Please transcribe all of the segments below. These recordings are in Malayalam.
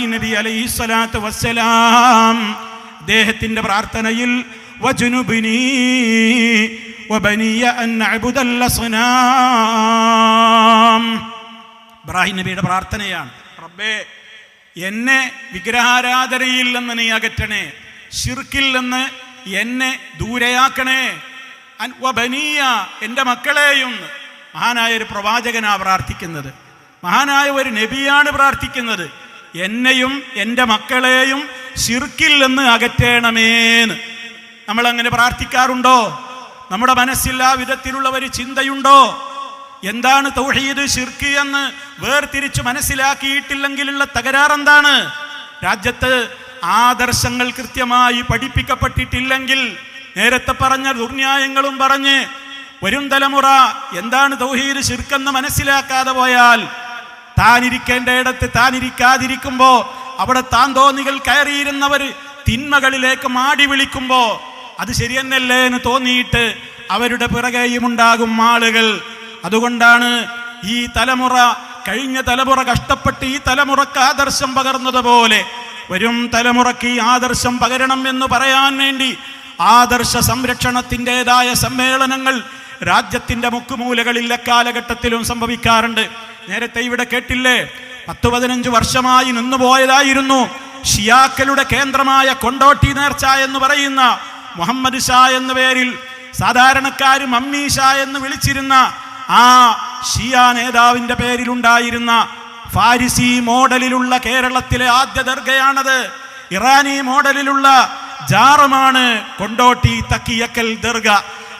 ഇബ്രാഹിം നബി അലൈഹി സ്വലാത്തു വസ്സലാം അദ്ദേഹത്തിന്റെ പ്രാർത്ഥനയിൽ വജുനുബിനി ഇബ്രാഹിം നബിയുടെ പ്രാർത്ഥനയാണ്. റബ്ബേ എന്നെ വിഗ്രഹാരാധനയിൽ നിന്ന് നീ അകറ്റണേ ഷിർക്കിൽ നിന്ന് എന്നെ ദൂരെയാക്കണേ. വബനിയ എന്റെ മക്കളെയും. മഹാനായ ഒരു പ്രവാചകനാ പ്രാർത്ഥിക്കുന്നത്. മഹാനായ ഒരു നബിയാണ് പ്രാർത്ഥിക്കുന്നത്. എന്നെയും എന്റെ മക്കളെയും ഷിർക്കിൽ നിന്ന് അകറ്റണമേന്ന്. നമ്മൾ അങ്ങനെ പ്രാർത്ഥിക്കാറുണ്ടോ? നമ്മുടെ മനസ്സിൽ ആ വിധത്തിലുള്ള ഒരു ചിന്തയുണ്ടോ? എന്താണ് തൗഹീദ് ഷിർക്ക് എന്ന് വേർതിരിച്ച് മനസ്സിലാക്കിയിട്ടില്ലെങ്കിലുള്ള തകരാറെന്താണ്? രാജ്യത്ത് ആദർശങ്ങൾ കൃത്യമായി പഠിപ്പിക്കപ്പെട്ടിട്ടില്ലെങ്കിൽ നേരത്തെ പറഞ്ഞ ദുർന്യായങ്ങളും പറഞ്ഞ് വരും തലമുറ എന്താണ് തൗഹീദ് ഷിർക്കെന്ന് മനസ്സിലാക്കാതെ പോയാൽ താനിരിക്കേണ്ട ഇടത്ത് താനിരിക്കാതിരിക്കുമ്പോ അവിടെ താൻ തോന്നികൾ കയറിയിരുന്നവർ തിന്മകളിലേക്ക് മാടി വിളിക്കുമ്പോൾ അത് ശരിയെന്നല്ലേ എന്ന് തോന്നിയിട്ട് അവരുടെ പിറകെയും ഉണ്ടാകും ആളുകൾ. അതുകൊണ്ടാണ് ഈ തലമുറ കഴിഞ്ഞ തലമുറ കഷ്ടപ്പെട്ട് ഈ തലമുറയ്ക്ക് ആദർശം പകർന്നതുപോലെ വരും തലമുറയ്ക്ക് ഈ ആദർശം പകരണം എന്ന് പറയാൻ വേണ്ടി ആദർശ സംരക്ഷണത്തിന്റെതായ സമ്മേളനങ്ങൾ രാജ്യത്തിന്റെ മുക്കുമൂലകളിൽ കാലഘട്ടത്തിലും സംഭവിക്കാറുണ്ട്. നേരത്തെ ഇവിടെ കേട്ടില്ലേ? പത്ത് പതിനഞ്ച് വർഷമായി നിന്നുപോയതായിരുന്നു ഷിയാക്കളുടെ കേന്ദ്രമായ കൊണ്ടോട്ടി നേർച്ച എന്ന് പറയുന്ന മുഹമ്മദ് ഷാ എന്ന പേരിൽ സാധാരണക്കാർ മമ്മി ഷാ എന്ന് വിളിച്ചിരുന്ന ആ ഷിയ നേതാവിന്റെ പേരിലുണ്ടായിരുന്ന ഫാരിസി മോഡലിലുള്ള കേരളത്തിലെ ആദ്യ ദർഗയാണത്. ഇറാനി മോഡലിലുള്ള ജാറമാണ് കൊണ്ടോട്ടി തക്കിയക്കൽ ദർഗ.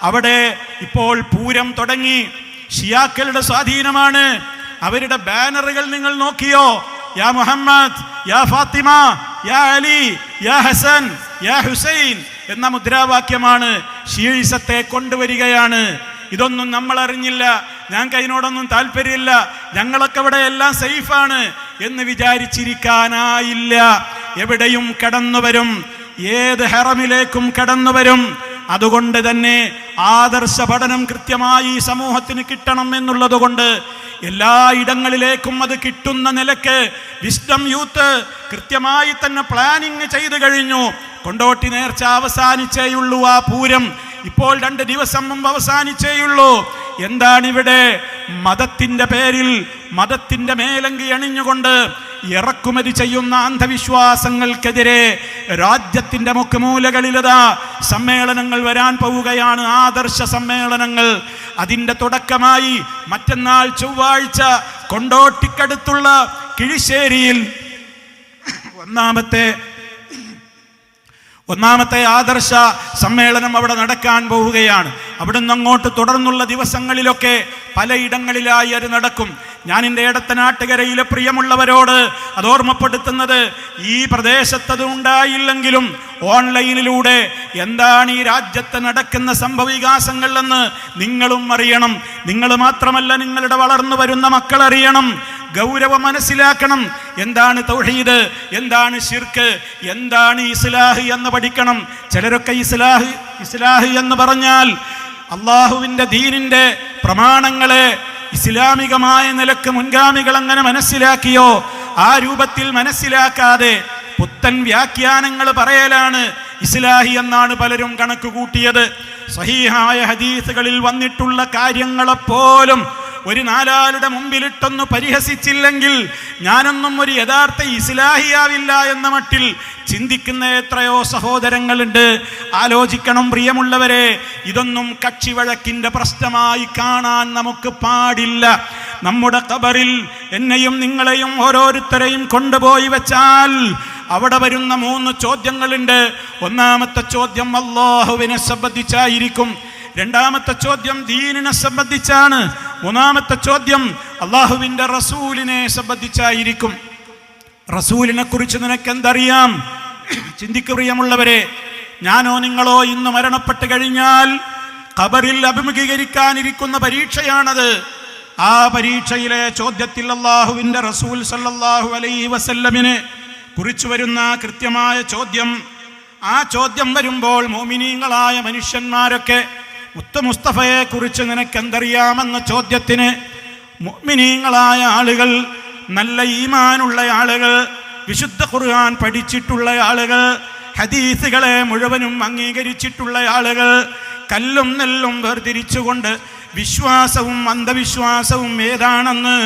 അവിടെ ഇപ്പോൾ പൂരം തുടങ്ങി. ഷിയാക്കളുടെ സ്വാധീനമാണ്. അവരുടെ ബാനറുകൾ നിങ്ങൾ നോക്കിയോ? യാ മുഹമ്മദ് യാ ഫാത്തിമ യാ അലി യാ ഹസൻ യാ ഹുസൈൻ എന്ന മുദ്രാവാക്യമാണ് ഷീഴിസത്തെ കൊണ്ടുവരികയാണ്. ഇതൊന്നും നമ്മൾ അറിഞ്ഞില്ല ഞങ്ങൾക്ക് അതിനോടൊന്നും താല്പര്യമില്ല. ഞങ്ങളൊക്കെ ഇവിടെ എല്ലാം സേഫാണ് എന്ന് വിചാരിച്ചിരിക്കാനായില്ല. എവിടെയും കടന്നു വരും. ഏത് ഹെറമിലേക്കും കടന്നു വരും. അതുകൊണ്ട് തന്നെ ആദർശ പഠനം കൃത്യമായി സമൂഹത്തിന് കിട്ടണം എന്നുള്ളത് കൊണ്ട് എല്ലാ ഇടങ്ങളിലേക്കും അത് കിട്ടുന്ന നിലയ്ക്ക് വിസ്ഡം യൂത്ത് കൃത്യമായി തന്നെ പ്ലാനിങ് ചെയ്തു കഴിഞ്ഞു. കൊണ്ടോട്ടി നേർച്ച അവസാനിച്ചേയുള്ളൂ ആ പൂരം. ഇപ്പോൾ രണ്ട് ദിവസം മുമ്പ് അവസാനിച്ചേയുള്ളൂ. എന്താണിവിടെ? മതത്തിന്റെ പേരിൽ മതത്തിന്റെ മേലങ്കി അണിഞ്ഞുകൊണ്ട് ഇറക്കുമതി ചെയ്യുന്ന അന്ധവിശ്വാസങ്ങൾക്കെതിരെ രാജ്യത്തിന്റെ മുക്കുമൂലകളിലതാ സമ്മേളനങ്ങൾ വരാൻ പോവുകയാണ് ആദർശ സമ്മേളനങ്ങൾ. അതിന്റെ തുടക്കമായി മറ്റന്നാൾ ചൊവ്വാഴ്ച കൊണ്ടോട്ടിക്കടുത്തുള്ള കിഴിശ്ശേരിയിൽ ഒന്നാമത്തെ ഒന്നാമത്തെ ആദർശ സമ്മേളനം അവിടെ നടക്കാൻ പോവുകയാണ്. അവിടുന്ന് അങ്ങോട്ട് തുടർന്നുള്ള ദിവസങ്ങളിലൊക്കെ പലയിടങ്ങളിലായി അത് നടക്കും. ഞാൻ എന്റെ ഇടത്തനാട്ടുകരയിലെ പ്രിയമുള്ളവരോട് അത് ഓർമ്മപ്പെടുത്തുന്നത് ഈ പ്രദേശത്തത് ഉണ്ടായില്ലെങ്കിലും ഓൺലൈനിലൂടെ എന്താണ് ഈ രാജ്യത്ത് നടക്കുന്ന സംഭവവികാസങ്ങൾ എന്ന് നിങ്ങളും അറിയണം. നിങ്ങൾ മാത്രമല്ല നിങ്ങളുടെ വളർന്നു വരുന്ന മക്കൾ അറിയണം. ഗൗരവം മനസ്സിലാക്കണം. എന്താണ് തൗഹീദ്? എന്താണ് ഷിർക്ക് എന്താണ് ഇസ്ലാഹ് എന്ന് പഠിക്കണം. ചിലരൊക്കെ ഇസ്ലാഹ് ഇസ്ലാഹ് എന്ന് പറഞ്ഞാൽ അള്ളാഹുവിന്റെ ദീനിന്റെ പ്രമാണങ്ങളെ ഇസ്ലാമികമായ നിലയ്ക്ക് മുൻഗാമികൾ അങ്ങനെ മനസ്സിലാക്കിയോ? ആ രൂപത്തിൽ മനസ്സിലാക്കാതെ പുത്തൻ വ്യാഖ്യാനങ്ങൾ പറയലാണ് ഇസ്ലാഹി എന്നാണ് പലരും കണക്ക് കൂട്ടിയത് സഹീഹായ ഹദീസുകളിൽ വന്നിട്ടുള്ള കാര്യങ്ങളെപ്പോലും ഒരു നാലാളുടെ മുമ്പിലിട്ടൊന്ന് പരിഹസിച്ചില്ലെങ്കിൽ ഞാനൊന്നും ഒരു യഥാർത്ഥ ഇസ്ലാഹിയാവില്ല എന്ന മട്ടിൽ ചിന്തിക്കുന്ന എത്രയോ സഹോദരങ്ങളുണ്ട്. ആലോചിക്കണം പ്രിയമുള്ളവരെ ഇതൊന്നും കക്ഷി വഴക്കിന്റെ പ്രശ്നമായി കാണാൻ നമുക്ക് പാടില്ല. നമ്മുടെ കബറിൽ എന്നെയും നിങ്ങളെയും ഓരോരുത്തരെയും കൊണ്ടുപോയി വെച്ചാൽ അവിടെ വരുന്ന മൂന്ന് ചോദ്യങ്ങളുണ്ട്. ഒന്നാമത്തെ ചോദ്യം അള്ളാഹുവിനെ സംബന്ധിച്ചായിരിക്കും. രണ്ടാമത്തെ ചോദ്യം ദീനിനെ സംബന്ധിച്ചാണ്. മൂന്നാമത്തെ ചോദ്യം അള്ളാഹുവിന്റെ റസൂലിനെ സംബന്ധിച്ചായിരിക്കും. റസൂലിനെ കുറിച്ച് നിനക്ക് എന്തറിയാം ചിന്തിക്കു പ്രിയമുള്ളവരെ ഞാനോ നിങ്ങളോ ഇന്ന് മരണപ്പെട്ട് കഴിഞ്ഞാൽ ഖബറിൽ അഭിമുഖീകരിക്കാനിരിക്കുന്ന പരീക്ഷയാണത്. ആ പരീക്ഷയിലെ ചോദ്യത്തിൽ അള്ളാഹുവിന്റെ റസൂൽ സല്ലാഹു അലൈ വസല്ലമിനെ കുറിച്ചു വരുന്ന കൃത്യമായ ചോദ്യം ആ ചോദ്യം വരുമ്പോൾ മോമിനീങ്ങളായ മനുഷ്യന്മാരൊക്കെ മുത്ത മുസ്തഫയെ കുറിച്ച് നിനക്ക് എന്തറിയാമെന്ന ചോദ്യത്തിന് മുഅ്മിനീങ്ങളായ ആളുകൾ നല്ല ഈമാനുള്ള ആളുകൾ വിശുദ്ധ ഖുർആൻ പഠിച്ചിട്ടുള്ള ആളുകൾ ഹദീസുകളെ മുഴുവനും അംഗീകരിച്ചിട്ടുള്ള ആളുകൾ കല്ലും നെല്ലും വേർതിരിച്ചുകൊണ്ട് വിശ്വാസവും അന്ധവിശ്വാസവും ഏതാണെന്ന്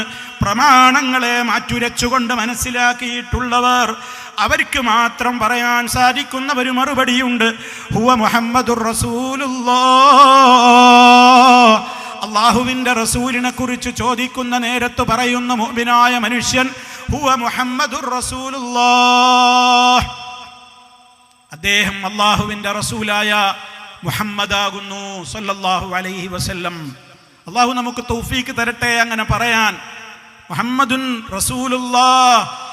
പ്രമാണങ്ങളെ മാറ്റുരച്ചുകൊണ്ട് മനസ്സിലാക്കിയിട്ടുള്ളവർ അവർക്ക് മാത്രം പറയാൻ സാധിക്കുന്ന ഒരു മറുപടിയുണ്ട്. ഹുവ മുഹമ്മദുർ റസൂലുള്ളാ. അള്ളാഹുവിന്റെ റസൂലിനെ കുറിച്ച് ചോദിക്കുന്ന നേരത്ത് പറയുന്ന മുഅ്മിനായ മനുഷ്യൻ ഹുവ മുഹമ്മദുർ റസൂലുള്ളാ. അദ്ദേഹം അള്ളാഹുവിന്റെ റസൂലായ മുഹമ്മദാകുന്നു സല്ലല്ലാഹു അലൈഹി വസല്ലം. അള്ളാഹു നമുക്ക് തൗഫീക്ക് തരട്ടെ അങ്ങനെ പറയാൻ മുഹമ്മദുൻ റസൂലുള്ളാ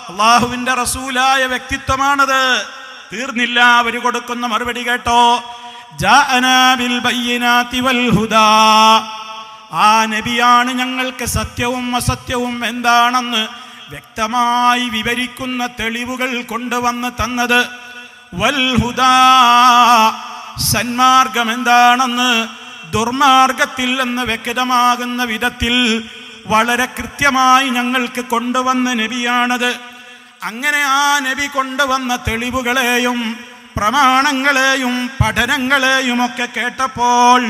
അള്ളാഹുവിന്റെ റസൂലായ വ്യക്തിത്വമാണത്. തീർന്നില്ല അവർ കൊടുക്കുന്ന മറുപടി കേട്ടോ. ആ നബിയാണ് ഞങ്ങൾക്ക് സത്യവും അസത്യവും എന്താണെന്ന് വ്യക്തമായി വിവരിക്കുന്ന തെളിവുകൾ കൊണ്ടുവന്ന് തന്നത്. വൽഹുദാ സന്മാർഗം എന്താണെന്ന് ദുർമാർഗത്തിൽ എന്ന് വ്യക്തമാകുന്ന വിധത്തിൽ വളരെ കൃത്യമായി ഞങ്ങൾക്ക് കൊണ്ടുവന്ന നബിയാണത് അങ്ങനെ ആ നബി കൊണ്ടുവന്ന തെളിവുകളെയും പ്രമാണങ്ങളെയും പഠനങ്ങളെയും ഒക്കെ കേട്ടപ്പോൾ.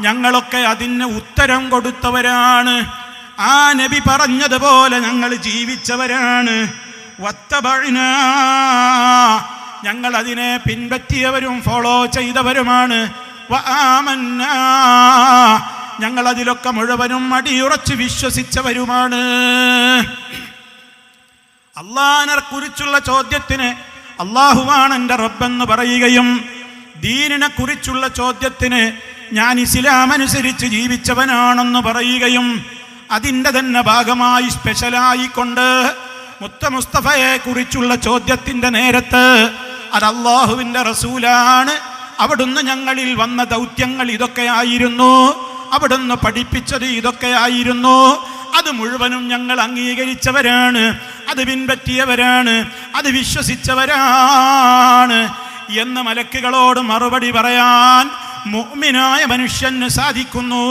ഞങ്ങളൊക്കെ അതിന് ഉത്തരം കൊടുത്തവരാണ് ആ നബി പറഞ്ഞതുപോലെ ഞങ്ങൾ ജീവിച്ചവരാണ്. ഞങ്ങൾ അതിനെ പിൻപറ്റിയവരും ഫോളോ ചെയ്തവരുമാണ്. ഞങ്ങൾ അതിലൊക്കെ മുഴുവനും അടിയുറച്ച് വിശ്വസിച്ചവരുമാണ്. അള്ളാഹിനെ കുറിച്ചുള്ള ചോദ്യത്തിന് അള്ളാഹുവാണ് എന്റെ റബ്ബെന്ന് പറയുകയും ദീനിനെ കുറിച്ചുള്ള ചോദ്യത്തിന് ഞാൻ ഇസ്ലാം അനുസരിച്ച് ജീവിച്ചവനാണെന്ന് പറയുകയും അതിന്റെ തന്നെ ഭാഗമായി സ്പെഷ്യലായിക്കൊണ്ട് മുത്ത മുസ്തഫയെ കുറിച്ചുള്ള ചോദ്യത്തിന്റെ നേരത്ത് അത് അള്ളാഹുവിന്റെ റസൂലാണ്. അവിടുന്ന് ഞങ്ങളിൽ വന്ന ദൗത്യങ്ങൾ ഇതൊക്കെയായിരുന്നു അവിടുന്ന് പഠിപ്പിച്ചത് ഇതൊക്കെയായിരുന്നു. അത് മുഴുവനും ഞങ്ങൾ അംഗീകരിച്ചവരാണ്. അത് പിൻപറ്റിയവരാണ്. അത് വിശ്വസിച്ചവരാണ് എന്ന് മലക്കുകളോട് മറുപടി പറയാൻ മുഅ്മിനായ മനുഷ്യന് സാധിക്കുന്നു.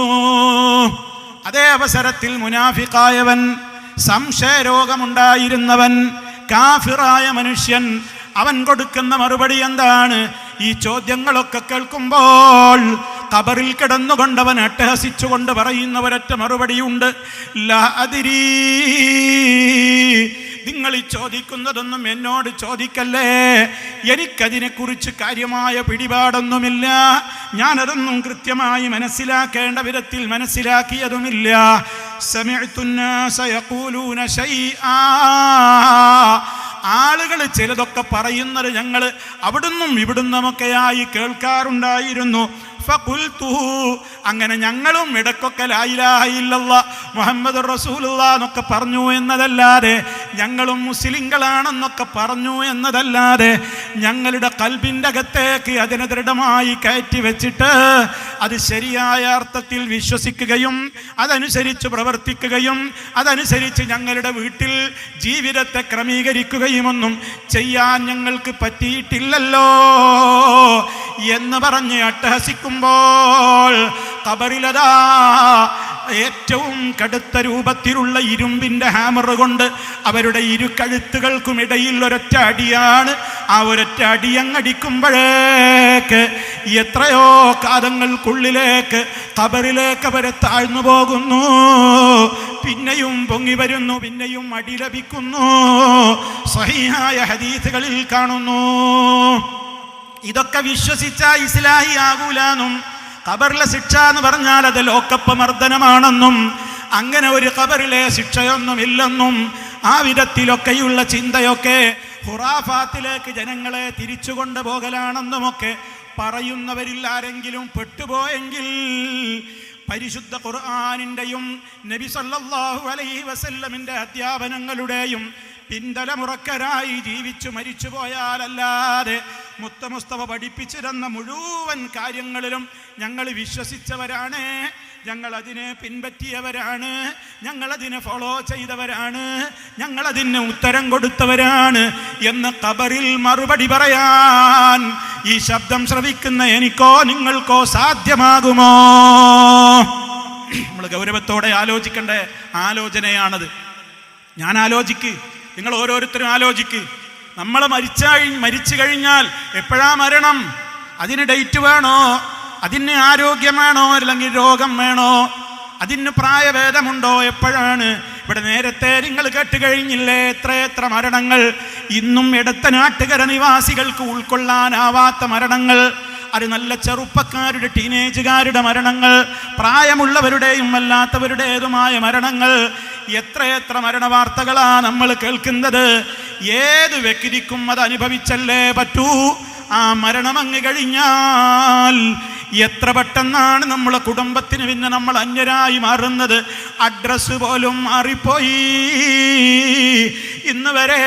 അതേ അവസരത്തിൽ മുനാഫിക്കായവൻ സംശയരോഗമുണ്ടായിരുന്നവൻ കാഫിറായ മനുഷ്യൻ അവൻ കൊടുക്കുന്ന മറുപടി എന്താണ്? ഈ ചോദ്യങ്ങളൊക്കെ കേൾക്കുമ്പോൾ കബറിൽ കിടന്നുകൊണ്ടവൻ അട്ടഹസിച്ചുകൊണ്ട് പറയുന്ന ഒരൊറ്റ മറുപടിയുണ്ട് നിങ്ങൾ ഈ ചോദിക്കുന്നതൊന്നും എന്നോട് ചോദിക്കല്ലേ? എനിക്കതിനെക്കുറിച്ച് കാര്യമായ പിടിപാടൊന്നുമില്ല. ഞാനതൊന്നും കൃത്യമായി മനസ്സിലാക്കേണ്ട വിധത്തിൽ മനസ്സിലാക്കിയതുമില്ല. ആളുകൾ ചിലതൊക്കെ പറയുന്നത് ഞങ്ങൾ അവിടുന്നും ഇവിടുന്നുമൊക്കെയായി കേൾക്കാറുണ്ടായിരുന്നു. അങ്ങനെ ഞങ്ങളും ഇടക്കൊക്കെ മുഹമ്മദ് റസൂലുള്ള എന്നൊക്കെ പറഞ്ഞു എന്നതല്ലാതെ ഞങ്ങളും മുസ്ലിങ്ങളാണെന്നൊക്കെ പറഞ്ഞു എന്നതല്ലാതെ ഞങ്ങളുടെ കൽബിന്റെ അകത്തേക്ക് അതിനെ ദൃഢമായി കയറ്റി വെച്ചിട്ട് അത് ശരിയായ അർത്ഥത്തിൽ വിശ്വസിക്കുകയും അതനുസരിച്ച് പ്രവർത്തിക്കുകയും അതനുസരിച്ച് ഞങ്ങളുടെ വീട്ടിൽ ജീവിതത്തെ ക്രമീകരിക്കുകയുമൊന്നും ചെയ്യാൻ ഞങ്ങൾക്ക് പറ്റിയിട്ടില്ലല്ലോ എന്ന് പറഞ്ഞ് അട്ടഹസിക്കുമ്പോൾ കബറിലതാ ഏറ്റവും കടുത്ത രൂപത്തിലുള്ള ഇരുമ്പിന്റെ ഹാമർ കൊണ്ട് അവരുടെ ഇരു കഴുത്തുകൾക്കും ഇടയിൽ ഒരൊറ്റ അടിയാണ്. ആ ഒരൊറ്റ അടിയങ്ങടിക്കുമ്പോഴേക്ക് എത്രയോ കാതങ്ങൾക്കുള്ളിലേക്ക് കബറിലേക്ക് അവരെ താഴ്ന്നു പോകുന്നു. പിന്നെയും പൊങ്ങി വരുന്നു പിന്നെയും അടി ലഭിക്കുന്നു. സഹിയായ ഹദീസുകളിൽ കാണുന്നു. ഇതൊക്കെ വിശ്വസിച്ച ഇസ്ലാഹി ആകൂലാന്നും ഖബറിലെ ശിക്ഷ എന്ന് പറഞ്ഞാൽ അത് ലോക്കപ്പ് മർദ്ദനമാണെന്നും അങ്ങനെ ഒരു ഖബറിലെ ശിക്ഷയൊന്നുമില്ലെന്നും ആ വിധത്തിലൊക്കെയുള്ള ചിന്തയൊക്കെ ഹുറാഫാത്തിലേക്ക് ജനങ്ങളെ തിരിച്ചു കൊണ്ടുപോകലാണെന്നുമൊക്കെ പറയുന്നവരിൽ ആരെങ്കിലും പെട്ടുപോയെങ്കിൽ പരിശുദ്ധ ഖുർആാനിന്റെയും നബി സല്ലാഹു അലൈഹി വസല്ലമിന്റെ അധ്യാപനങ്ങളുടെയും പിന്തലമുറക്കരായി ജീവിച്ചു മരിച്ചു പോയാലല്ലാതെ മുത്തമുസ്തവ പഠിപ്പിച്ചിരുന്ന മുഴുവൻ കാര്യങ്ങളിലും ഞങ്ങൾ വിശ്വസിച്ചവരാണ്. ഞങ്ങൾ അതിനെ പിൻപറ്റിയവരാണ്. ഞങ്ങൾ അതിനെ ഫോളോ ചെയ്തവരാണ്. ഞങ്ങൾ അതിന് ഉത്തരം കൊടുത്തവരാണ് എന്ന് കബറിൽ മറുപടി പറയാൻ ഈ ശബ്ദം ശ്രവിക്കുന്ന എനിക്കോ നിങ്ങൾക്കോ സാധ്യമാകുമോ? നമ്മൾ ഗൗരവത്തോടെ ആലോചിക്കേണ്ട ആലോചനയാണത്. ഞാൻ ആലോചിക്ക്. നിങ്ങൾ ഓരോരുത്തരും ആലോചിക്ക്. നമ്മൾ മരിച്ച മരിച്ചു കഴിഞ്ഞാൽ എപ്പോഴാ മരണം? അതിന് ഡേറ്റ് വേണോ? അതിന് ആരോഗ്യം വേണോ അല്ലെങ്കിൽ രോഗം വേണോ? അതിന് പ്രായഭേദമുണ്ടോ? എപ്പോഴാണ്? ഇവിടെ നേരത്തെ നിങ്ങൾ കേട്ട് കഴിഞ്ഞില്ലേ? എത്ര എത്ര മരണങ്ങൾ? ഇന്നും ഇടത്ത നാട്ടുകര നിവാസികൾക്ക് ഉൾക്കൊള്ളാനാവാത്ത മരണങ്ങൾ. അത് നല്ല ചെറുപ്പക്കാരുടെ ടീനേജുകാരുടെ മരണങ്ങൾ. പ്രായമുള്ളവരുടെയും അല്ലാത്തവരുടേതുമായ മരണങ്ങൾ. എത്രയെത്ര മരണ വാർത്തകളാ നമ്മൾ കേൾക്കുന്നത്? ഏത് വ്യക്തിക്കും അത് അനുഭവിച്ചല്ലേ പറ്റൂ? ആ മരണം അങ്ങ് കഴിഞ്ഞാൽ എത്ര പെട്ടെന്നാണ് നമ്മളെ കുടുംബത്തിന് പിന്നെ നമ്മൾ അന്യരായി മാറുന്നത്? അഡ്രസ്സ് പോലും മാറിപ്പോയി. ഇന്ന് വരെ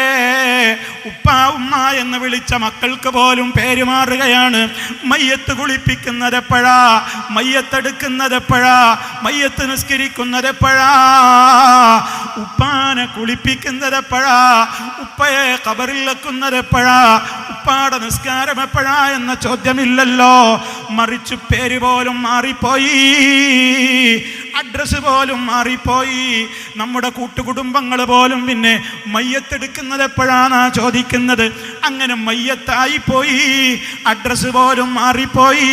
ഉപ്പ ഉമ്മ എന്ന് വിളിച്ച മക്കൾക്ക് പോലും പേര് മാറുകയാണ്. മയ്യത്ത് കുളിപ്പിക്കുന്നത് എപ്പോഴാ? മയ്യത്തെടുക്കുന്നത് എപ്പോഴാ? മയ്യത്ത് നിസ്കരിക്കുന്നത് എപ്പോഴാ? ഉപ്പാനെ കുളിപ്പിക്കുന്നത് എപ്പോഴാ? ഉപ്പയെ കബറിൽ വെക്കുന്നത് എപ്പോഴാ? ഉപ്പാടെ നിസ്കാരം എപ്പോഴാ എന്ന ചോദ്യമില്ലല്ലോ. മറിച്ച് പേര് പോലും മാറിപ്പോയി. അഡ്രസ്സ് പോലും മാറിപ്പോയി. നമ്മുടെ കൂട്ടുകുടുംബങ്ങൾ പോലും പിന്നെ മയ്യത്തെടുക്കുന്നത് എപ്പോഴാണ് ചോദിക്കുന്നത്? അങ്ങനെ മയ്യത്തായിപ്പോയി. അഡ്രസ്സ് പോലും മാറിപ്പോയി.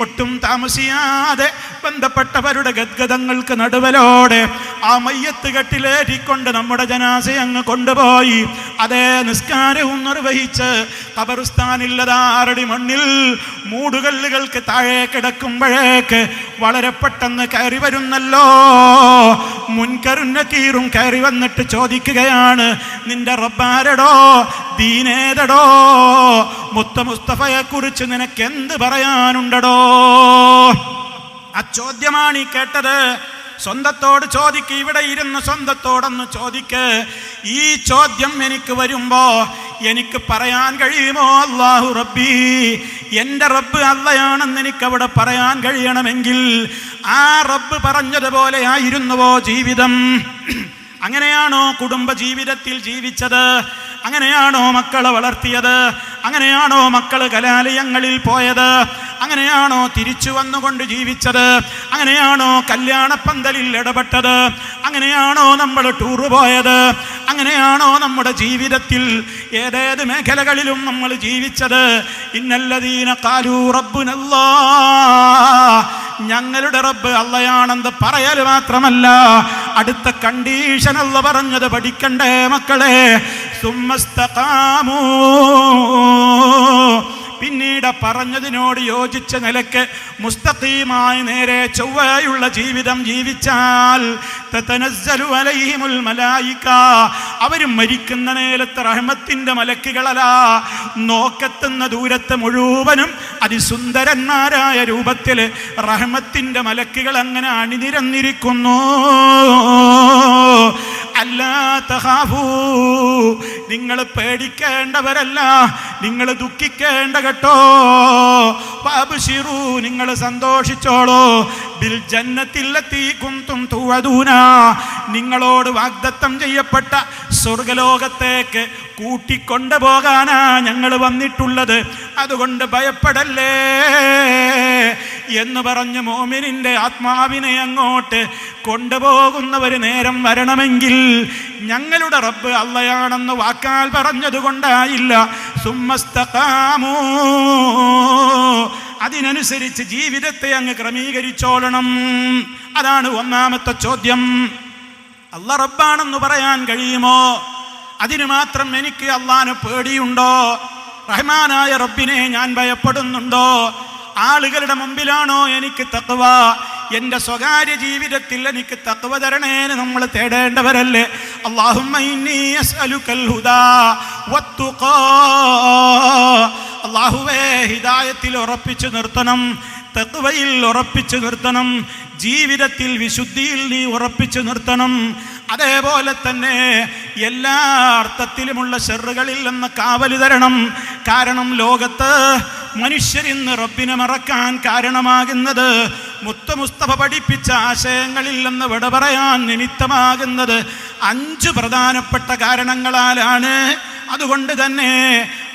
ഒട്ടും താമസിയാതെ ബന്ധപ്പെട്ടവരുടെ ഗദ്ഗതങ്ങൾക്ക് നടുവലോടെ ആ മയ്യത്ത് കെട്ടിലേറ്റിക്കൊണ്ട് നമ്മുടെ ജനാസ അങ്ങ് കൊണ്ടുപോയി. അതേ നിസ്കാരവും നിർവഹിച്ച് കബറുസ്ഥാനില്ലതാറടി മണ്ണിൽ മൂടുകല്ലുകൾക്ക് താഴെ കിടക്കുമ്പോഴേക്ക് വളരെ കയറി വരുന്നല്ലോ. മുൻകരുന്ന കീറും കയറി വന്നിട്ട് ചോദിക്കുകയാണ് നിന്റെ റബ്ബാരടോ? ദീനേതടോ? മുത്ത മുസ്തഫയെ കുറിച്ച് നിനക്ക് എന്ത് പറയാനുണ്ടടോ? ആ ചോദ്യമാണ് ഈ കേട്ടത്. സ്വന്തത്തോട് ചോദിക്ക് ഇവിടെ ഇരുന്ന് സ്വന്തത്തോടൊന്ന് ചോദിക്ക്. ഈ ചോദ്യം എനിക്ക് വരുമ്പോ എനിക്ക് പറയാൻ കഴിയുമോ? അള്ളാഹു റബ്ബി എന്റെ റബ്ബ് അല്ലയാണെന്ന് എനിക്ക് അവിടെ പറയാൻ കഴിയണമെങ്കിൽ ആ റബ്ബ് പറഞ്ഞതുപോലെ ആയിരുന്നുവോ ജീവിതം? അങ്ങനെയാണോ കുടുംബ ജീവിതത്തിൽ ജീവിച്ചത്? അങ്ങനെയാണോ മക്കളെ വളർത്തിയത്? അങ്ങനെയാണോ മക്കൾ കലാലയങ്ങളിൽ പോയത്? അങ്ങനെയാണോ തിരിച്ചു വന്നുകൊണ്ട് ജീവിച്ചത്? അങ്ങനെയാണോ കല്യാണപ്പന്തലിൽ ഇടപെട്ടത്? അങ്ങനെയാണോ നമ്മൾ ടൂർ പോയത്? അങ്ങനെയാണോ നമ്മുടെ ജീവിതത്തിൽ ഏതേത് മേഖലകളിലും നമ്മൾ ജീവിച്ചത്? ഇന്നല്ലതീന കാലൂ റബ്ബുനല്ലാ. ഞങ്ങളുടെ റബ്ബ് അള്ളയാണെന്ന് പറയൽ മാത്രമല്ല അടുത്ത കണ്ടീഷൻ അല്ല പറഞ്ഞത് പഠിക്കണ്ടേ മക്കളെ. സുമ്മസ്തകാമൂ പിന്നീട് പറഞ്ഞതിനോട് യോജിച്ച നിലയ്ക്ക് മുസ്തഖീമായി നേരെ ചൊവ്വയുള്ള ജീവിതം ജീവിച്ചാൽ അവർ മരിക്കുന്ന നേരത്ത് റഹ്മത്തിന്റെ മലക്കുകളല്ല നോക്കെത്തുന്ന ദൂരത്ത് മുഴുവനും അതിസുന്ദരന്മാരായ രൂപത്തിൽ റഹ്മത്തിന്റെ മലക്കുകൾ അങ്ങനെ അണിനിരന്നിരിക്കുന്നു. അല്ലാ തഹാഫൂ. നിങ്ങൾ പേടിക്കേണ്ടവരല്ല നിങ്ങൾ ദുഃഖിക്കേണ്ട കേട്ടോ. ബാബുഷിറു നിങ്ങൾ സന്തോഷിച്ചോളോ. ബിൽ ജന്നത്തിലെത്തി കുന്തും തുവദൂന നിങ്ങളോട് വാഗ്ദത്തം ചെയ്യപ്പെട്ട സ്വർഗലോകത്തേക്ക് കൂട്ടിക്കൊണ്ടു പോകാനാ ഞങ്ങൾ വന്നിട്ടുള്ളത്. അതുകൊണ്ട് ഭയപ്പെടല്ലേ? എന്ന് പറഞ്ഞ് മോമിനിന്റെ ആത്മാവിനെ അങ്ങോട്ട് കൊണ്ടുപോകുന്ന ഒരു നേരം വരണമെങ്കിൽ ഞങ്ങളുടെ റബ്ബ് അള്ളയാണെന്ന് വാക്കാൽ പറഞ്ഞതുകൊണ്ടായില്ല. സുമ്മസ്തകാമോ അതിനനുസരിച്ച് ജീവിതത്തെ അങ്ങ് ക്രമീകരിച്ചോളണം. അതാണ് ഒന്നാമത്തെ ചോദ്യം. അല്ല റബ്ബാണെന്ന് പറയാൻ കഴിയുമോ? അതിനു മാത്രം എനിക്ക് അള്ളാന് പേടിയുണ്ടോ? റഹ്മാനായ റബ്ബിനെ ഞാൻ ഭയപ്പെടുന്നുണ്ടോ? ആളുകളുടെ മുമ്പിലാണോ എനിക്ക് തത്വ എന്റെ സ്വകാര്യ ജീവിതത്തിൽ എനിക്ക് തത്വ തരണേന് നമ്മൾ തേടേണ്ടവരല്ലേ? അള്ളാഹുവേ ഹിദായത്തിൽ ഉറപ്പിച്ചു നിർത്തണം തത്വയിൽ ഉറപ്പിച്ചു നിർത്തണം ജീവിതത്തിൽ വിശുദ്ധിയിൽ നീ ഉറപ്പിച്ചു നിർത്തണം. അതേപോലെ തന്നെ എല്ലാ അർത്ഥത്തിലുമുള്ള ഷെറുകളിൽ നിന്ന് കാവൽ തരണം. കാരണം ലോകത്ത് മനുഷ്യരിന്ന് റബ്ബിനെ മറക്കാൻ കാരണമാകുന്നത് മുത്ത മുസ്തഫ പഠിപ്പിച്ച ആശയങ്ങളിൽ നിന്ന് വിട പറയാൻ നിമിത്തമാകുന്നത് അഞ്ച് പ്രധാനപ്പെട്ട കാരണങ്ങളാലാണ്. അതുകൊണ്ട് തന്നെ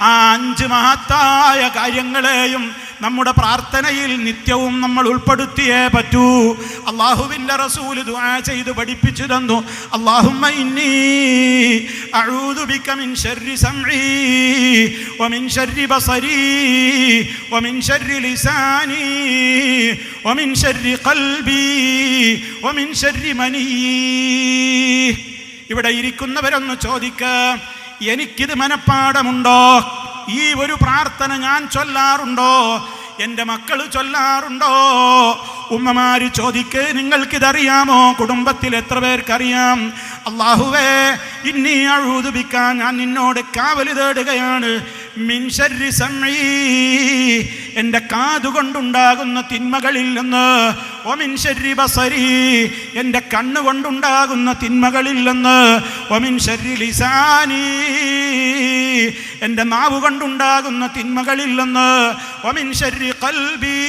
ആ അഞ്ച് മഹത്തായ കാര്യങ്ങളെയും നമ്മുടെ പ്രാർത്ഥനയിൽ നിത്യവും നമ്മൾ ഉൾപ്പെടുത്തിയേ പറ്റൂ. അള്ളാഹുവിന്റെ റസൂൽ ദുആ ചെയ്ത് പഠിപ്പിച്ചു തന്നു. അള്ളാഹുമ്മ ഇന്നി അഊദു ബിക മിൻ ശർരി വ വമിൻ ശർരി ബസരി വമിൻ ശർരി ലിസാനി വമിൻ ശർരി ഖൽബി വമിൻ ശർരി മനി. ഇവിടെ ഇരിക്കുന്നവരൊന്ന് ചോദിക്ക എനിക്കിത് മനഃപ്പാടമുണ്ടോ ഈ ഒരു പ്രാർത്ഥന ഞാൻ ചൊല്ലാറുണ്ടോ? എന്റെ മക്കൾ ചൊല്ലാറുണ്ടോ? ഉമ്മമാര് ചോദിക്ക് നിങ്ങൾക്കിതറിയാമോ? കുടുംബത്തിൽ എത്ര പേർക്കറിയാം? അള്ളാഹുവേ ഇനി അഴുതുപിക്കാൻ ഞാൻ നിന്നോട് കാവൽ തേടുകയാണ്. മിൻഷരി സമീ എന്റെ കാതുകൊണ്ടുണ്ടാകുന്ന തിന്മകളിൽ നിന്ന്. ഓ മിൻഷരി ബസരി എന്റെ കണ്ണുകൊണ്ടുണ്ടാകുന്ന തിന്മകളിൽ നിന്ന്. ഓ മിൻഷരി ലിസാനി എന്റെ നാവ് കൊണ്ടുണ്ടാകുന്ന തിന്മകളിൽ നിന്ന് ഓ മിൻഷരി കൽബി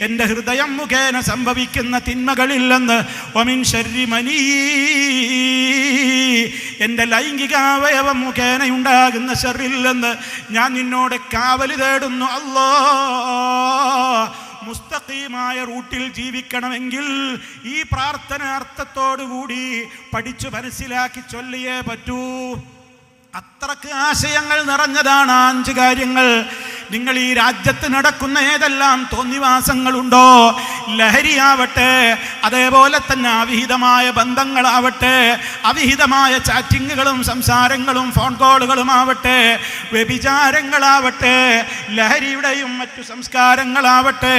എന്റെ ഹൃദയം മുഖേന സംഭവിക്കുന്ന തിന്മകളിൽ നിന്ന് ഓ മിൻഷരി മനി. എന്റെ ലൈംഗികാവയവം മുഖേന ഉണ്ടാകുന്ന ഷെറിൽ നിന്ന് ഞാൻ നിന്നോട് കാവൽ തേടുന്നു അല്ലോ മുസ്തഖീമായ റൂട്ടിൽ ജീവിക്കണമെങ്കിൽ ഈ പ്രാർത്ഥന അർത്ഥത്തോടുകൂടി പഠിച്ചു മനസ്സിലാക്കി ചൊല്ലിയേ പറ്റൂ. അത്രയ്ക്ക് ആശയങ്ങൾ നിറഞ്ഞതാണ് അഞ്ച് കാര്യങ്ങൾ. നിങ്ങൾ ഈ രാജ്യത്ത് നടക്കുന്ന ഏതെല്ലാം തോന്നിവാസങ്ങളുണ്ടോ? ലഹരിയാവട്ടെ അതേപോലെ തന്നെ അവിഹിതമായ ബന്ധങ്ങളാവട്ടെ അവിഹിതമായ ചാറ്റിങ്ങുകളും സംസാരങ്ങളും ഫോൺ കോളുകളും ആവട്ടെ വ്യഭിചാരങ്ങളാവട്ടെ ലഹരിയുടെയും മറ്റു സംസ്കാരങ്ങളാവട്ടെ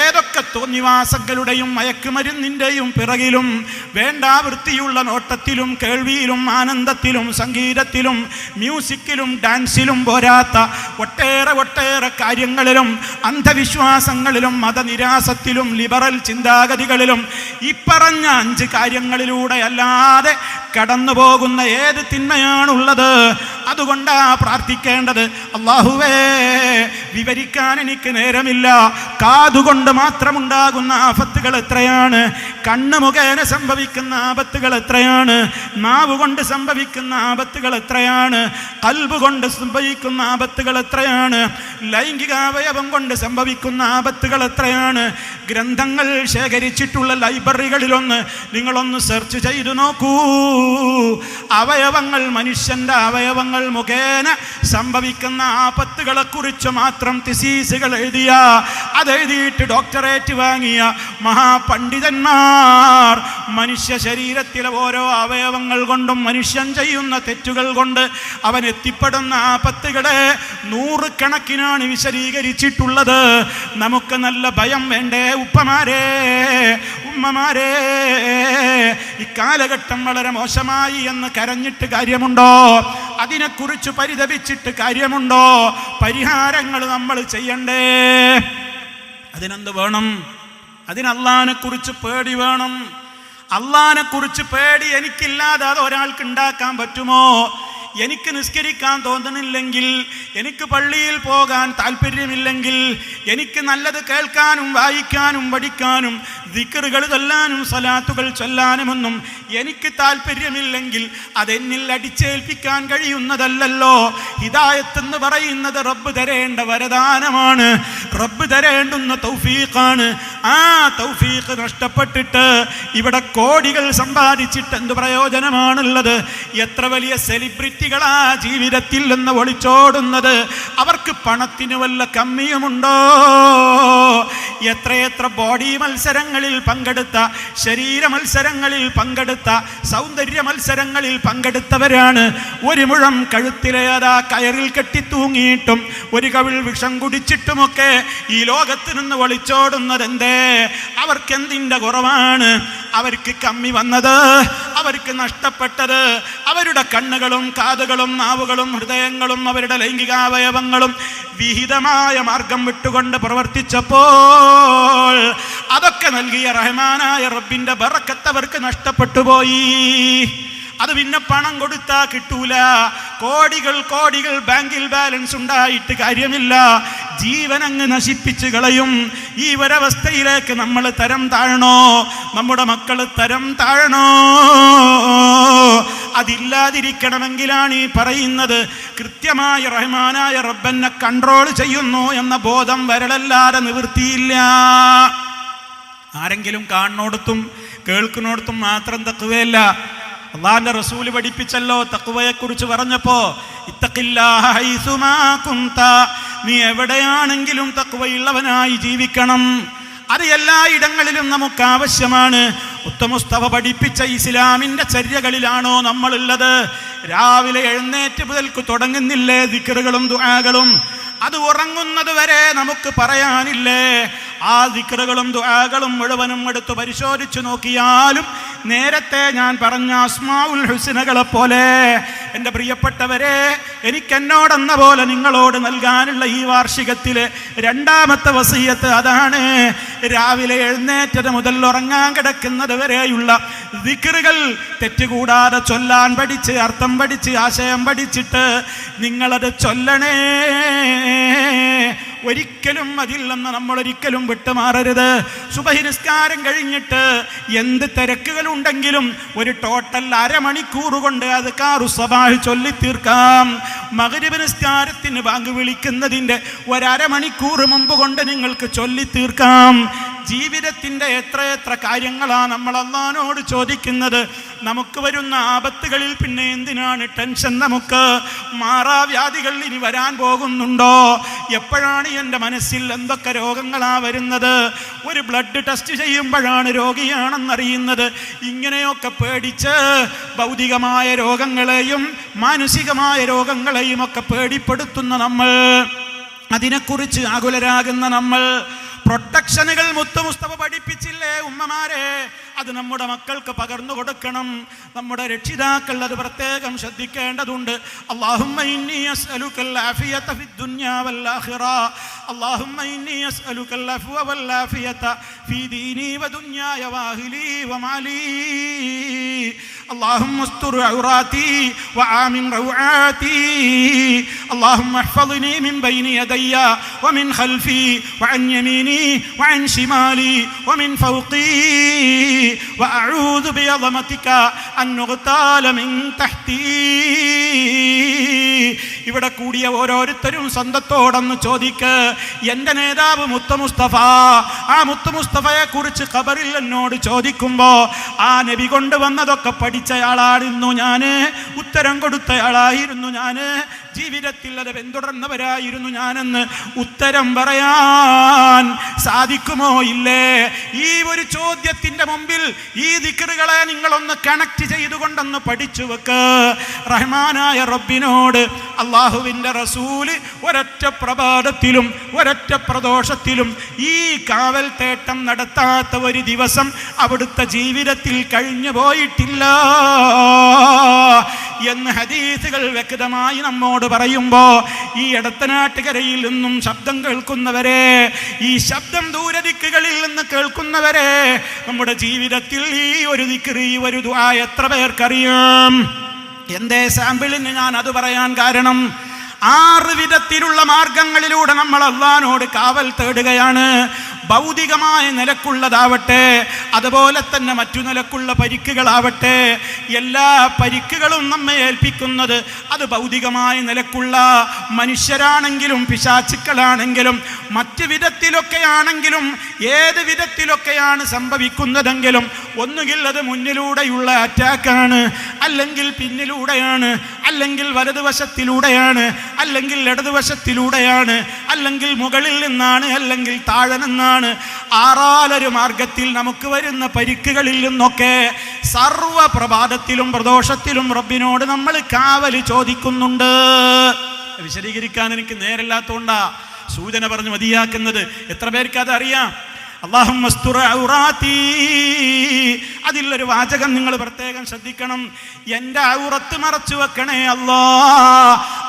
ഏതൊക്കെ തോന്നിവാസങ്ങളുടെയും മയക്കുമരുന്നിന്റെയും പിറകിലും വേണ്ട വൃത്തിയുള്ള നോട്ടത്തിലും കേൾവിയിലും ആനന്ദത്തിലും സംഗീതത്തിലും മ്യൂസിക്കിലും ഡാൻസിലും പോരാത്ത ഒട്ടേറെ ഒട്ടേറെ കാര്യങ്ങളിലും അന്ധവിശ്വാസങ്ങളിലും മതനിരാസത്തിലും ലിബറൽ ചിന്താഗതികളിലും ഈ പറഞ്ഞ അഞ്ച് കാര്യങ്ങളിലൂടെ അല്ലാതെ കടന്നു പോകുന്ന ഏത് തിന്മയാണുള്ളത്? അതുകൊണ്ടാ പ്രാർത്ഥിക്കേണ്ടത്. അള്ളാഹുവേ വിവരിക്കാൻ എനിക്ക് നേരമില്ല. കാതുകൊണ്ട് മാത്രമുണ്ടാകുന്ന ആപത്തുകൾ എത്രയാണ്? കണ്ണ് മുഖേന സംഭവിക്കുന്ന ആപത്തുകൾ എത്രയാണ്? നാവ് കൊണ്ട് സംഭവിക്കുന്ന ആപത്തുകൾ എത്രയാണ്? കൽബ് കൊണ്ട് സംഭവിക്കുന്ന ആപത്തുകൾ എത്രയാണ്? ലൈംഗികാവയവം കൊണ്ട് സംഭവിക്കുന്ന ആപത്തുകൾ എത്രയാണ്? ഗ്രന്ഥങ്ങൾ ശേഖരിച്ചിട്ടുള്ള ലൈബ്രറികളിലൊന്ന് നിങ്ങളൊന്ന് സെർച്ച് ചെയ്തു നോക്കൂ. അവയവങ്ങൾ മനുഷ്യന്റെ അവയവങ്ങൾ മുഖേന സംഭവിക്കുന്ന ആപത്തുകളെ കുറിച്ച് മാത്രം തിസീസുകൾ എഴുതിയ അതെഴുതിയിട്ട് ഡോക്ടറേറ്റ് വാങ്ങിയ മഹാപണ്ഡിതന്മാർ മനുഷ്യ ശരീരത്തിലെ ഓരോ അവയവങ്ങൾ കൊണ്ടും മനുഷ്യൻ ചെയ്യുന്ന തെറ്റുകൾ കൊണ്ട് അവൻ എത്തിപ്പെടുന്ന ആപത്തുകളെ നൂറുകണക്കിനാണ് വിശദീകരിച്ചിട്ടുള്ളത്. നമുക്ക് നല്ല ഭയം വേണ്ടേ ഉപ്പമാരേ? ഉമ്മമാരേ? ഇക്കാലഘട്ടം വളരെ മോശമായി എന്ന് കരഞ്ഞിട്ട് കാര്യമുണ്ടോ? അതിനെക്കുറിച്ച് പരിതപിച്ചിട്ട് കാര്യമുണ്ടോ? പരിഹാരങ്ങൾ നമ്മൾ ചെയ്യണ്ടേ? അതിനെന്ത് വേണം? അതിനല്ലാനെക്കുറിച്ച് പേടി വേണം. അള്ളാനെക്കുറിച്ച് പേടി എനിക്കില്ലാതെ അത് ഒരാൾക്ക് ഉണ്ടാക്കാൻ പറ്റുമോ? എനിക്ക് നിസ്കരിക്കാൻ തോന്നുന്നില്ലെങ്കിൽ എനിക്ക് പള്ളിയിൽ പോകാൻ താല്പര്യമില്ലെങ്കിൽ എനിക്ക് നല്ലത് കേൾക്കാനും വായിക്കാനും പഠിക്കാനും ദിക്കറുകൾ ചൊല്ലാനും സലാത്തുകൾ ചൊല്ലാനുമൊന്നും എനിക്ക് താല്പര്യമില്ലെങ്കിൽ അതെന്നിൽ അടിച്ചേൽപ്പിക്കാൻ കഴിയുന്നതല്ലല്ലോ. ഹിദായത്ത് എന്ന് പറയുന്നത് റബ്ബ് തരേണ്ട വരദാനമാണ്. റബ്ബ് തരേണ്ടുന്ന തൗഫീഖാണ്. ആ തൗഫീഖ് നഷ്ടപ്പെട്ടിട്ട് ഇവിടെ കോടികൾ സമ്പാദിച്ചിട്ട് എന്ത് പ്രയോജനമാണുള്ളത്? എത്ര വലിയ സെലിബ്രിറ്റികളാ ജീവിതത്തിൽ നിന്ന് ഒളിച്ചോടുന്നത്? അവർക്ക് പണത്തിന് വല്ല കമ്മിയുമുണ്ടോ? എത്രയെത്ര ബോഡി മത്സരങ്ങളിൽ പങ്കെടുത്ത ശരീര മത്സരങ്ങളിൽ പങ്കെടുത്ത സൗന്ദര്യ മത്സരങ്ങളിൽ പങ്കെടുത്തവരാണ്. ഒരു മുഴം കഴുത്തിലേതാ കയറിൽ കെട്ടി തൂങ്ങിയിട്ടും ഒരു കവിൾ വിഷം കുടിച്ചിട്ടുമൊക്കെ ഈ ലോകത്ത് നിന്ന് ഒളിച്ചോടുന്നതെന്തേ? അവർക്ക് എന്തിന്റെ കുറവാണ്? അവർക്ക് കമ്മി വന്നത് അവർക്ക് നഷ്ടപ്പെട്ടത് അവരുടെ കണ്ണുകളും കാതുകളും നാവുകളും ഹൃദയങ്ങളും അവരുടെ ലൈംഗികാവയവങ്ങളും വിഹിതമായ മാർഗം വിട്ടുകൊണ്ട് പ്രവർത്തിച്ചപ്പോൾ അതൊക്കെ നൽകിയ റഹ്മാനായ റബ്ബിന്റെ ബറക്കത്ത് അവർക്ക് നഷ്ടപ്പെട്ടു പോയി. അത് പിന്നെ പണം കൊടുത്താ കിട്ടൂല. കോടികൾ കോടികൾ ബാങ്കിൽ ബാലൻസ് ഉണ്ടായിട്ട് കാര്യമില്ല. ജീവൻ അങ്ങ് നശിപ്പിച്ച് കളയും. ഈ ഒരവസ്ഥയിലേക്ക് നമ്മൾ തരം താഴണോ നമ്മുടെ മക്കൾ തരം താഴണോ അതില്ലാതിരിക്കണമെങ്കിലാണ് ഈ പറയുന്നത്. കൃത്യമായ റഹ്മാനായ റബ്ബനെ കൺട്രോൾ ചെയ്യുന്നു എന്ന ബോധം വരളല്ലാതെ നിവൃത്തിയില്ല. ആരെങ്കിലും കാണുന്നോടത്തും കേൾക്കുന്നോടത്തും മാത്രം തക്കുകയല്ല അള്ളാന്റെ റസൂൽ പഠിപ്പിച്ചല്ലോ തക്കുവയെക്കുറിച്ച് പറഞ്ഞപ്പോ ഇത്തക്കില്ലാ. നീ എവിടെയാണെങ്കിലും തക്കുവയുള്ളവനായി ജീവിക്കണം. അത് എല്ലാ ഇടങ്ങളിലും നമുക്ക് ആവശ്യമാണ് ഉത്തമുസ്തവ പഠിപ്പിച്ച ഇസ്ലാമിന്റെ ചര്യകളിലാണോ നമ്മളുള്ളത്? രാവിലെ എഴുന്നേറ്റ് മുതൽക്ക് തുടങ്ങുന്നില്ലേ ദിക്കറുകളും ദുആകളും? അത് ഉറങ്ങുന്നത് വരെ നമുക്ക് പറയാനില്ലേ? ആ ദിക്കറുകളും ദുആകളും മുഴുവനും എടുത്ത് പരിശോധിച്ചു നോക്കിയാലും നേരത്തെ ഞാൻ പറഞ്ഞ അസ്മാഉൽ ഹുസിനകളെ പോലെ എന്റെ പ്രിയപ്പെട്ടവരെ എനിക്ക് എന്നോടെന്ന പോലെ നിങ്ങളോട് നൽകാനുള്ള ഈ വാർഷികത്തിലെ രണ്ടാമത്തെ വസീയത്ത് അതാണ്. രാവിലെ എഴുന്നേറ്റത് മുതൽ ഉറങ്ങാൻ കിടക്കുന്നത് വരെയുള്ള ദിക്റുകൾ തെറ്റുകൂടാതെ ചൊല്ലാൻ പഠിച്ച് അർത്ഥം പഠിച്ച് ആശയം പഠിച്ചിട്ട് നിങ്ങളത് ചൊല്ലണേ. ഒരിക്കലും അതിൽ നിന്ന് നമ്മൾ ഒരിക്കലും വിട്ടുമാറരുത്. സുബഹി നിസ്കാരം കഴിഞ്ഞിട്ട് എന്ത് തിരക്കുകളുണ്ടെങ്കിലും ഒരു ടോട്ടൽ അരമണിക്കൂർ കൊണ്ട് അത് കാറു ചൊല്ലി തീർക്കാം മകരി പുരസ്കാരത്തിന് ബാങ്ക് വിളിക്കുന്നതിന്റെ ഒരമണിക്കൂർ മുമ്പ് കൊണ്ട് നിങ്ങൾക്ക് ചൊല്ലി തീർക്കാം ജീവിതത്തിന്റെ എത്രയെത്ര എത്ര കാര്യങ്ങളാണ് നമ്മൾ അള്ളഹാനോട് ചോദിക്കുന്നത്. നമുക്ക് വരുന്ന ആപത്തുകളിൽ പിന്നെ എന്തിനാണ് ടെൻഷൻ നമുക്ക്? മാറാവ്യാധികൾ ഇനി വരാൻ പോകുന്നുണ്ടോ? എപ്പോഴാണ് എന്റെ മനസ്സിൽ എന്തൊക്കെ രോഗങ്ങളാണ് വരുന്നത്? ഒരു ബ്ലഡ് ടെസ്റ്റ് ചെയ്യുമ്പോഴാണ് രോഗിയാണെന്നറിയുന്നത്. ഇങ്ങനെയൊക്കെ പേടിച്ച് ഭൗതികമായ രോഗങ്ങളെയും മാനസികമായ രോഗങ്ങളെയും ഒക്കെ പേടിപ്പെടുത്തുന്ന നമ്മൾ അതിനെക്കുറിച്ച് ആകുലരാകുന്ന നമ്മൾ പ്രൊട്ടക്ഷനുകൾ മുത്തു മുസ്തഫ പഠിപ്പിച്ചില്ലേ ഉമ്മമാരെ? അത് നമ്മുടെ മക്കൾക്ക് പകർന്നു കൊടുക്കണം. നമ്മുടെ രക്ഷിതാക്കൾ അത് പ്രത്യേകം ശ്രദ്ധിക്കേണ്ടതുണ്ട്. അല്ലാഹുമ്മ اللهم استر عوراتي وآمن روعاتي. اللهم احفظني من بين يدي ومن خلفي وعن يميني وعن شمالي ومن فوقي. وأعوذ بعظمتك أن نغتال من تحتي. ഇവിടെ കൂടിയ ഓരോരുത്തരും സ്വന്തത്തോടൊന്ന് ചോദിക്ക് എന്റെ നേതാവ് മുത്ത മുസ്തഫ ആ മുത്ത മുസ്തഫയെ കുറിച്ച് ഖബറിൽ എന്നോട് ചോദിക്കുമ്പോൾ ആ നബി കൊണ്ടുവന്നതൊക്കെ പഠിച്ചയാളായിരുന്നു ഞാൻ ഉത്തരം കൊടുത്തയാളായിരുന്നു ഞാൻ ജീവിതത്തിൽ അത് പിന്തുടർന്നവരായിരുന്നു ഞാനെന്ന് ഉത്തരം പറയാൻ സാധിക്കുമോ ഇല്ലേ? ഈ ഒരു ചോദ്യത്തിന്റെ മുമ്പിൽ ഈ ദിക്കറുകളെ നിങ്ങളൊന്ന് കണക്ട് ചെയ്തുകൊണ്ടൊന്ന് പഠിച്ചു വെക്ക്. റഹ്മാനായ റബ്ബിനോട് അള്ളാഹുവിന്റെ റസൂൽ ഒരൊറ്റ പ്രഭാതത്തിലും ഒരൊറ്റ പ്രദോഷത്തിലും ഈ കാവൽ തേട്ടം നടത്താത്ത ഒരു ദിവസം അവിടുത്തെ ജീവിതത്തിൽ കഴിഞ്ഞു പോയിട്ടില്ല എന്ന് ഹദീസുകൾ വ്യക്തമായി നമ്മോട് പറയുമ്പോൾ ഈ ഇടത്തനാട്ടുകരയിൽ നിന്നും ശബ്ദം കേൾക്കുന്നവരെ ഈ ശബ്ദം ദൂരദിക്കുകളിൽ നിന്ന് കേൾക്കുന്നവരെ നമ്മുടെ ജീവിതത്തിൽ ഈ ഒരു ദിക്കറി ഒരു ദ്വാ എത്ര പേർക്കറിയാം? എന്തേ സാമ്പിളിന് ഞാൻ അത് പറയാൻ കാരണം? ആറ് വിധത്തിലുള്ള മാർഗങ്ങളിലൂടെ നമ്മൾ അള്ളഹാനോട് കാവൽ തേടുകയാണ്. ഭൗതികമായ നിലക്കുള്ളതാവട്ടെ അതുപോലെ തന്നെ മറ്റു നിലക്കുള്ള പരിക്കുകളാവട്ടെ എല്ലാ പരിക്കുകളും നമ്മെ ഏൽപ്പിക്കുന്നത് അത് ഭൗതികമായ നിലക്കുള്ള മനുഷ്യരാണെങ്കിലും പിശാചുക്കളാണെങ്കിലും മറ്റ് വിധത്തിലൊക്കെയാണെങ്കിലും ഏത് വിധത്തിലൊക്കെയാണ് സംഭവിക്കുന്നതെങ്കിലും ഒന്നുകിൽ അത് മുന്നിലൂടെയുള്ള അറ്റാക്കാണ് അല്ലെങ്കിൽ പിന്നിലൂടെയാണ് അല്ലെങ്കിൽ വലതുവശത്തിലൂടെയാണ് അല്ലെങ്കിൽ ഇടതുവശത്തിലൂടെയാണ് അല്ലെങ്കിൽ മുകളിൽ നിന്നാണ് അല്ലെങ്കിൽ താഴെ നിന്നാണ്. ആറാലൊരു മാർഗത്തിൽ നമുക്ക് വരുന്ന പരിക്കുകളിൽ നിന്നൊക്കെ സർവ പ്രഭാതത്തിലും പ്രദോഷത്തിലും റബ്ബിനോട് നമ്മൾ കാവൽ ചോദിക്കുന്നുണ്ട്. വിശദീകരിക്കാൻ എനിക്ക് നേരല്ലാത്തോണ്ടാ സൂചന പറഞ്ഞ് മതിയാക്കുന്നത്. എത്ര പേർക്ക് അത് അറിയാം അള്ളാഹും അതിലൊരു വാചകം നിങ്ങൾ പ്രത്യേകം ശ്രദ്ധിക്കണം. എന്റെ ഔറത്ത് മറച്ചു വെക്കണേ അല്ലോ.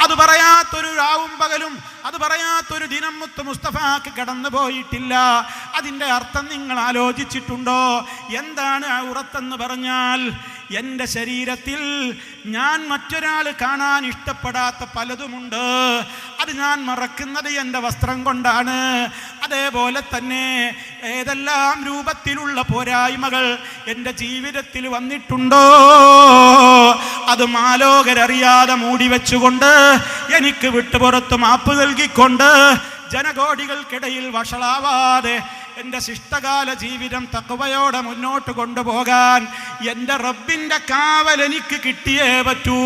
അത് പറയാത്തൊരു രാവും പകലും അത് പറയാത്തൊരു ദിനം മുത്ത് മുസ്തഫാക്ക് കടന്നു പോയിട്ടില്ല. അതിന്റെ അർത്ഥം നിങ്ങൾ ആലോചിച്ചിട്ടുണ്ടോ? എന്താണ് ഔറത്തെന്ന് പറഞ്ഞാൽ എന്റെ ശരീരത്തിൽ ഞാൻ മറ്റൊരാൾ കാണാൻ ഇഷ്ടപ്പെടാത്ത പലതുമുണ്ട്. അത് ഞാൻ മറക്കുന്നത് എന്റെ വസ്ത്രം കൊണ്ടാണ്. അതേപോലെ തന്നെ ഏതെല്ലാം രൂപത്തിലുള്ള പോരായ്മകൾ എന്റെ ജീവിതത്തിൽ വന്നിട്ടുണ്ടോ? അത് മാലോകരറിയാതെ മൂടി വെച്ചുകൊണ്ട് എനിക്ക് വിട്ടുപുറത്ത് മാപ്പ് നൽകിക്കൊണ്ട് ജനകോടികൾക്കിടയിൽ വഷളാവാതെ എന്റെ ശിഷ്ടകാല ജീവിതം തക്കവയോടെ മുന്നോട്ട് കൊണ്ടുപോകാൻ എന്റെ റബ്ബിന്റെ കാവൽ എനിക്ക് കിട്ടിയേ പറ്റൂ.